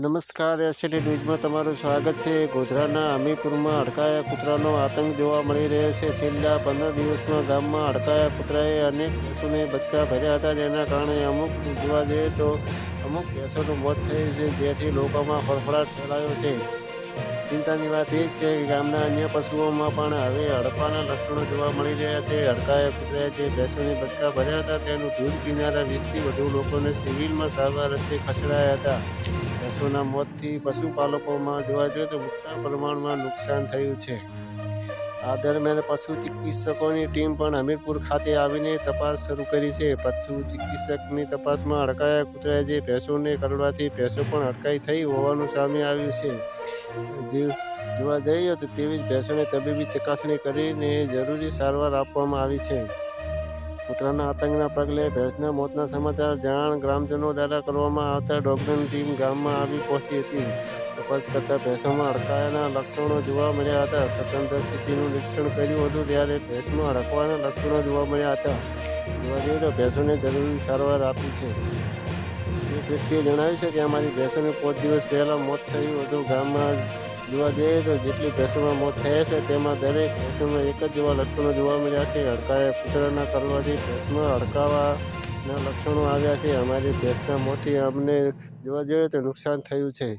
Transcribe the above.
નમસ્કાર એસટી ન્યૂઝમાં તમારું સ્વાગત છે. ગોધરાના અમીપુરમાં અડકાયા કૂતરાનો આતંક જોવા મળી રહ્યો છે. છેલ્લા પંદર દિવસમાં ગામમાં અડકાયા કૂતરાએ અનેક પશુને બચકા ભર્યા હતા. જેના કારણે અમુક જોવા જઈએ તો અમુક ભેંસોનું મોત થયું છે. જેથી લોકોમાં ફફડાટ ફેલાયો છે. ચિંતાની વાત એ છે કે ગામના અન્ય પશુઓમાં પણ હવે હડપાના લક્ષણો જોવા મળી રહ્યા છે. હડકાએ કૂતરાએ જે ભેંસોને બચકા ભર્યા હતા, તેનું દૂધ પીનારા વીસથી વધુ લોકોને સિવિલમાં સારવાર અર્થે ખસેડાયા હતા. ભેંસોના મોતથી પશુપાલકોમાં જોવા જોઈએ તો મોટા પ્રમાણમાં નુકસાન થયું છે. આ દરમિયાન પશુ ચિકિત્સકોની ટીમ પણ હમીરપુર ખાતે આવીને તપાસ શરૂ કરી છે. પશુ ચિકિત્સકની તપાસમાં અડકાયા કૂતરાએ જે ભેંસોને કરડવાથી ભેંસો પણ અટકાઈ થઈ હોવાનું સામે આવ્યું છે. જે જોવા જઈએ તો તેવી જ ભેંસોને તબીબી ચકાસણી કરીને જરૂરી સારવાર આપવામાં આવી છે. કૂતરાના આતંકના પગલે ભેંસના મોતના સમાચાર જાણ ગ્રામજનો દ્વારા કરવામાં આવતા ડોક્ટરની ટીમ ગામમાં આવી પહોંચી હતી. તપાસ કરતા ભેંસોમાં અડકાયાના લક્ષણો જોવા મળ્યા હતા. સ્વતંત્ર સ્થિતિનું નિરીક્ષણ કર્યું હતું ત્યારે ભેંસમાં અડકવાના લક્ષણો જોવા મળ્યા હતા. જોવા જઈએ તો ભેંસોને જરૂરી સારવાર આપી છે. એક વ્યક્તિએ જણાવ્યું છે કે અમારી ભેંસોને પાંચ દિવસ પહેલાં મોત થયું હતું. ગામમાં જોવા જઈએ તો જેટલી ભેંસોમાં મોત થયા છે, તેમાં દરેક ભેંસોમાં એક જ જેવા લક્ષણો જોવા મળ્યા છે. હડકાએ કૂતરાના કરવાથી ભેંસમાં હડકાવાના લક્ષણો આવ્યા છે. અમારી ભેંસના મોતથી અમને જોવા જઈએ તો નુકસાન થયું છે.